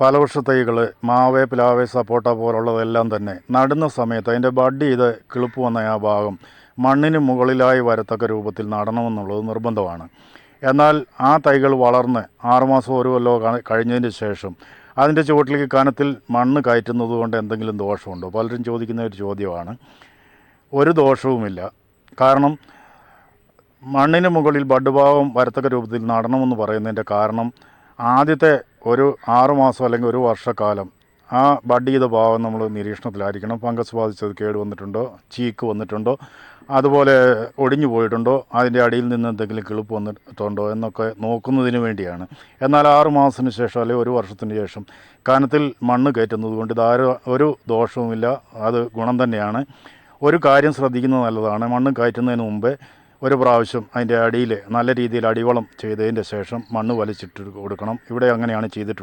ഫലവൃക്ഷ തൈകൾ മാവ് പ്ലാവ് സപ്പോട്ട പോലുള്ളതെല്ലാം തന്നെ നടുന്ന സമയത്ത് അതിന്റെ ബഡ് ചെയ്ത് കിളിപ്പ് വന്ന ആ ഭാഗം മണ്ണിന് മുകളിലായി വരത്തക്ക രൂപത്തിൽ നടണമെന്നുള്ളത് നിർബന്ധമാണ്. എന്നാൽ ആ തൈകൾ വളർന്ന് ആറുമാസം ഒരു കൊല്ലോ കഴിഞ്ഞതിന് ശേഷം അതിന്റെ ചുവട്ടിലേക്ക് കനത്തിൽ മണ്ണ് കയറ്റുന്നത് കൊണ്ട് എന്തെങ്കിലും ദോഷമുണ്ടോ? പലരും ചോദിക്കുന്ന ഒരു ചോദ്യമാണ്. ഒരു ദോഷവുമില്ല. കാരണം മണ്ണിന് മുകളിൽ ബഡ് ഭാഗം വരത്തക്ക രൂപത്തിൽ നടണമെന്ന് പറയുന്നതിന്റെ കാരണം ആദ്യത്തെ ഒരു ആറുമാസം അല്ലെങ്കിൽ ഒരു വർഷക്കാലം ആ ബഡ് ചെയ്ത ഭാഗം നമ്മൾ നിരീക്ഷണത്തിലായിരിക്കണം. ഫംഗസ് ബാധിച്ചത് കേട് വന്നിട്ടുണ്ടോ? ചീക്ക് വന്നിട്ടുണ്ടോ? അതുപോലെ ഒടിഞ്ഞു പോയിട്ടുണ്ടോ? അതിന്റെ അടിയിൽ നിന്ന് എന്തെങ്കിലും കിളിപ്പ് വന്നിട്ടുണ്ടോ? എന്നൊക്കെ നോക്കുന്നതിന് വേണ്ടിയാണ്. എന്നാൽ ആറു മാസത്തിന് ശേഷം അല്ലെങ്കിൽ ഒരു വർഷത്തിന് ശേഷം കനത്തിൽ മണ്ണ് കയറ്റുന്നത് കൊണ്ട് ഇതാരും ഒരു ദോഷവുമില്ല. അത് ഗുണം തന്നെയാണ്. ഒരു കാര്യം ശ്രദ്ധിക്കുന്നത് നല്ലതാണ്. മണ്ണ് കയറ്റുന്നതിന് മുമ്പേ ഒരു പ്രാവശ്യം അതിന്റെ അടിയിൽ നല്ല രീതിയിൽ അടിവളം ചെയ്തതിന്റെ ശേഷം മണ്ണ് വലിച്ചിട്ട് കൊടുക്കണം. ഇവിടെ അങ്ങനെയാണ് ചെയ്തിട്ടുള്ളത്.